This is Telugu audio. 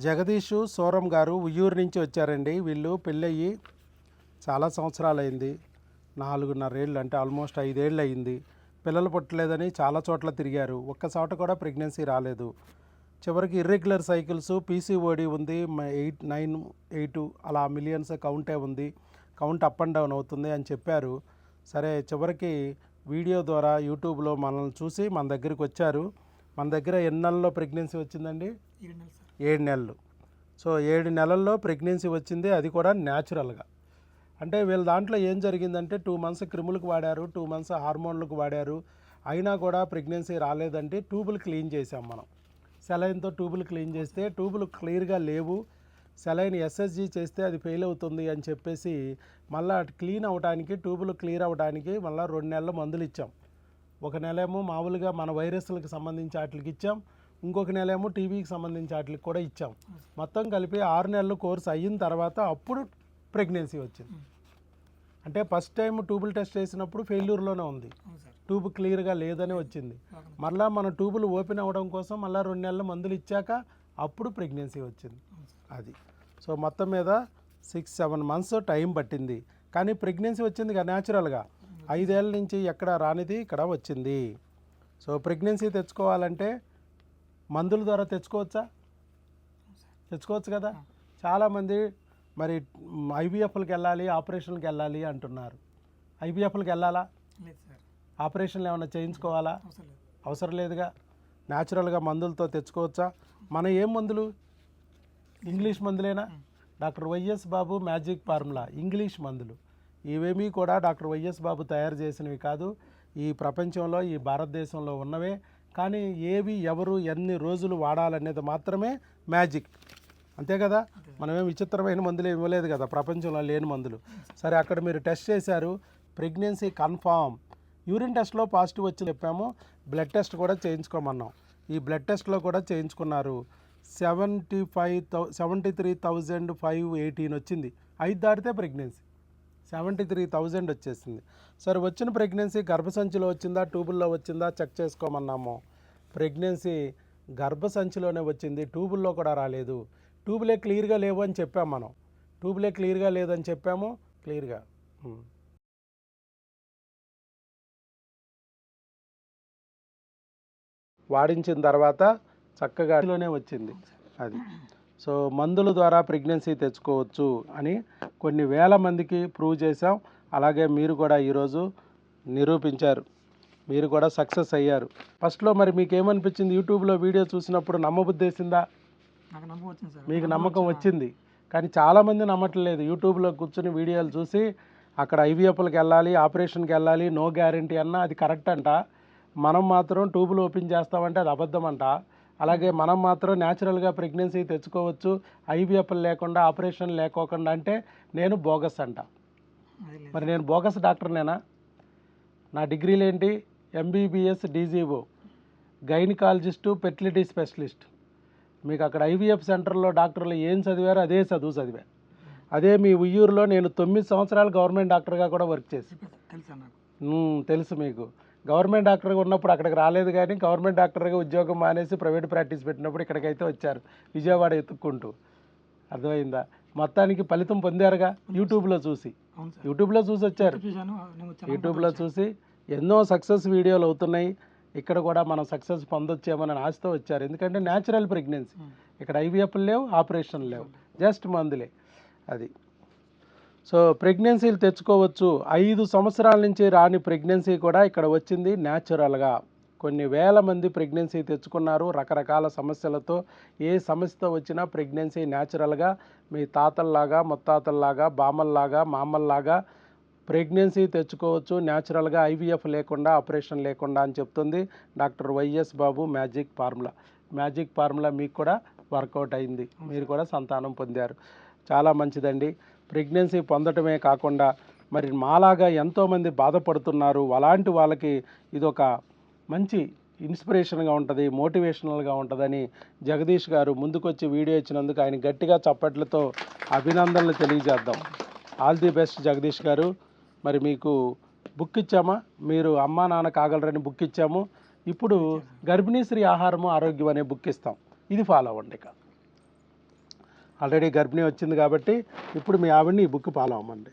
జగదీష్ సోరం గారు ఉయ్యూరు నుంచి వచ్చారండి. వీళ్ళు పెళ్ళయ్యి చాలా సంవత్సరాలు అయింది నాలుగున్నర ఏళ్ళు అంటే ఆల్మోస్ట్ ఐదేళ్ళు అయింది పిల్లలు పుట్టలేదని చాలా చోట్ల తిరిగారు. ఒక్క చోట కూడా ప్రెగ్నెన్సీ రాలేదు. చివరికి ఇర్రెగ్యులర్ సైకిల్స్ పీసీఓడి ఉంది. ఎయిట్ నైన్ ఎయిట్ అలా మిలియన్స్ కౌంటే ఉంది. కౌంట్ అప్ అండ్ డౌన్ అవుతుంది అని చెప్పారు. సరే చివరికి వీడియో ద్వారా యూట్యూబ్లో మనల్ని చూసి మన దగ్గరికి వచ్చారు. మన దగ్గర ఎన్ని నెలల్లో ప్రెగ్నెన్సీ వచ్చిందండి? ఏడు నెలలు. సో ఏడు నెలల్లో ప్రెగ్నెన్సీ వచ్చింది అది కూడా న్యాచురల్గా. అంటే వీళ్ళ దాంట్లో ఏం జరిగిందంటే టూ మంత్స్ క్రిములకు వాడారు టూ మంత్స్ హార్మోన్లకు వాడారు అయినా కూడా ప్రెగ్నెన్సీ రాలేదంటే ట్యూబులు క్లీన్ చేసాం మనం. సెలైన్తో ట్యూబులు క్లీన్ చేస్తే ట్యూబులు క్లియర్గా లేవు. సెలైన్ ఎస్ఎస్జి చేస్తే అది ఫెయిల్ అవుతుంది అని చెప్పేసి మళ్ళీ క్లీన్ అవడానికి ట్యూబులు క్లియర్ అవడానికి మళ్ళీ రెండు నెలల మందులు ఇచ్చాం. ఒక నెల ఏమో మామూలుగా మన వైరస్లకు సంబంధించి వాటికి ఇచ్చాం. ఇంకొక నెల ఏమో టీవీకి సంబంధించి వాటికి కూడా ఇచ్చాం. మొత్తం కలిపి ఆరు నెలలు కోర్స్ అయిన తర్వాత అప్పుడు ప్రెగ్నెన్సీ వచ్చింది. అంటే ఫస్ట్ టైం ట్యూబుల్ టెస్ట్ చేసినప్పుడు ఫెయిల్యూర్లోనే ఉంది. ట్యూబ్ క్లియర్గా లేదని వచ్చింది. మళ్ళా మన ట్యూబులు ఓపెన్ అవ్వడం కోసం మళ్ళీ రెండు నెలల మందులు ఇచ్చాక అప్పుడు ప్రెగ్నెన్సీ వచ్చింది. అది. సో మొత్తం మీద సిక్స్ సెవెన్ మంత్స్ టైం పట్టింది. కానీ ప్రెగ్నెన్సీ వచ్చింది కదా న్యాచురల్గా. ఐదేళ్ళ నుంచి ఎక్కడ రానిది ఇక్కడ వచ్చింది. సో ప్రెగ్నెన్సీ తెచ్చుకోవాలంటే మందుల ద్వారా తెచ్చుకోవచ్చా? తెచ్చుకోవచ్చు కదా? చాలామంది మరి ఐవీఎఫ్లకి వెళ్ళాలి ఆపరేషన్కి వెళ్ళాలి అంటున్నారు. ఐవీఎఫ్లకి వెళ్ళాలా? ఆపరేషన్లు ఏమైనా చేయించుకోవాలా? అవసరం లేదుగా. న్యాచురల్గా మందులతో తెచ్చుకోవచ్చా? మన ఏం మందులు? English మందులేనా? Doctor YS Babu magic formula English మందులు. ఇవేమీ కూడా డాక్టర్ వైఎస్ బాబు తయారు చేసినవి కాదు. ఈ ప్రపంచంలో ఈ భారతదేశంలో ఉన్నవే. కానీ ఏవి ఎవరు ఎన్ని రోజులు వాడాలనేది మాత్రమే మ్యాజిక్. అంతే కదా? మనమేం విచిత్రమైన మందులు ఇవ్వలేదు కదా? ప్రపంచంలో లేని మందులు. సరే అక్కడ మీరు టెస్ట్ చేశారు. Pregnancy confirm. యూరిన్ టెస్ట్లో పాజిటివ్ వచ్చి చెప్పాము. బ్లడ్ టెస్ట్ కూడా చేయించుకోమన్నాం. ఈ బ్లడ్ టెస్ట్లో కూడా చేయించుకున్నారు. Seventy five thou seventy three thousand five eighteen వచ్చింది. ఐదు దాటితే ప్రెగ్నెన్సీ. సెవెంటీ త్రీ థౌజండ్ వచ్చేసింది. సరే వచ్చిన ప్రెగ్నెన్సీ గర్భసంచిలో వచ్చిందా ట్యూబుల్లో వచ్చిందా చెక్ చేసుకోమన్నాము. ప్రెగ్నెన్సీ గర్భసంచిలోనే వచ్చింది ట్యూబుల్లో కూడా రాలేదు. ట్యూబులే క్లియర్గా లేవు అని చెప్పాము మనం. ట్యూబులే క్లియర్గా లేదని చెప్పాము క్లియర్గా. వాడించిన తర్వాత చక్కగా వచ్చింది. అది. సో మందుల ద్వారా ప్రెగ్నెన్సీ తెచ్చుకోవచ్చు అని కొన్ని వేల మందికి ప్రూవ్ చేశాం. అలాగే మీరు కూడా ఈరోజు నిరూపించారు. మీరు కూడా సక్సెస్ అయ్యారు. ఫస్ట్లో మరి మీకు ఏమనిపించింది యూట్యూబ్లో వీడియో చూసినప్పుడు వచ్చింది సార్. మీకు నమ్మకం వచ్చింది? కానీ చాలామంది నమ్మట్లేదు. యూట్యూబ్లో కూర్చుని వీడియోలు చూసి అక్కడ ఐవీఎఫ్లకు వెళ్ళాలి ఆపరేషన్కి వెళ్ళాలి నో గ్యారంటీ అన్న అది కరెక్ట్ అంట. మనం మాత్రం ట్యూబులు ఓపెన్ చేస్తామంటే అది అబద్ధం అంట అలాగే మనం మాత్రం న్యాచురల్గా ప్రెగ్నెన్సీ తెచ్చుకోవచ్చు. ఐవీఎఫ్లు లేకుండా ఆపరేషన్ లేకోకుండా అంటే నేను బోగస్ అంట. మరి నేను బోగస్ డాక్టర్నేనా నా డిగ్రీలు ఏంటి MBBS DGO gynaecologist fertility specialist. మీకు అక్కడ ఐవీఎఫ్ సెంటర్లో డాక్టర్లు ఏం చదివారో అదే చదువు చదివా. అదే మీ ఉయ్యూరులో నేను తొమ్మిది సంవత్సరాలు గవర్నమెంట్ డాక్టర్గా కూడా వర్క్ చేసి. తెలుసు మీకు. గవర్నమెంట్ డాక్టర్గా ఉన్నప్పుడు అక్కడికి రాలేదు కానీ గవర్నమెంట్ డాక్టర్గా ఉద్యోగం మానేసి ప్రైవేట్ ప్రాక్టీస్ పెట్టినప్పుడు ఇక్కడికైతే వచ్చారు. విజయవాడ ఎత్తుక్కుంటూ. అర్థమైందా? మొత్తానికి ఫలితం పొందారుగా? యూట్యూబ్లో చూసి. యూట్యూబ్లో చూసి వచ్చారు. యూట్యూబ్లో చూసి ఎన్నో సక్సెస్ వీడియోలు అవుతున్నాయి. ఇక్కడ కూడా మనం సక్సెస్ పొందొచ్చేమని ఆశతో వచ్చారు. ఎందుకంటే న్యాచురల్ ప్రెగ్నెన్సీ. ఇక్కడ ఐవీఎఫ్ లేవు ఆపరేషన్ లేవు. జస్ట్ మందులే. అది. సో ప్రెగ్నెన్సీలు తెచ్చుకోవచ్చు. ఐదు సంవత్సరాల నుంచి రాని ప్రెగ్నెన్సీ కూడా ఇక్కడ వచ్చింది. న్యాచురల్గా కొన్ని వేల మంది ప్రెగ్నెన్సీ తెచ్చుకున్నారు. రకరకాల సమస్యలతో ఏ సమస్యతో వచ్చినా ప్రెగ్నెన్సీ న్యాచురల్గా మీ తాతల్లాగా ముత్తాతల్లాగా బామల్లాగా మామల్లాగా ప్రెగ్నెన్సీ తెచ్చుకోవచ్చు. న్యాచురల్గా ఐవీఎఫ్ లేకుండా ఆపరేషన్ లేకుండా అని చెప్తుంది doctor YS Babu magic formula. Magic formula మీకు కూడా వర్కౌట్ అయింది. మీరు కూడా సంతానం పొందారు. చాలా మంచిదండి. ప్రెగ్నెన్సీ పొందటమే కాకుండా మరి మాలాగా ఎంతోమంది బాధపడుతున్నారు. అలాంటి వాళ్ళకి ఇదొక మంచి ఇన్స్పిరేషన్గా ఉంటుంది మోటివేషనల్గా ఉంటుందని జగదీష్ గారు ముందుకొచ్చి వీడియో ఇచ్చినందుకు ఆయన గట్టిగా చప్పట్లతో అభినందనలు తెలియజేద్దాం. ఆల్ ది బెస్ట్ జగదీష్ గారు. మరి మీకు బుక్ ఇచ్చామా? మీరు అమ్మా నాన్న కాగలరని బుక్ ఇచ్చాము. ఇప్పుడు గర్భిణీ స్త్రీ ఆహారము ఆరోగ్యం అనే బుక్ ఇస్తాం. ఇది ఫాలో అవ్వండి ఇక. ఆల్రెడీ గర్భిణీ వచ్చింది కాబట్టి ఇప్పుడు మీ ఆవిడని ఈ బుక్ ఫాలో అవ్వమండి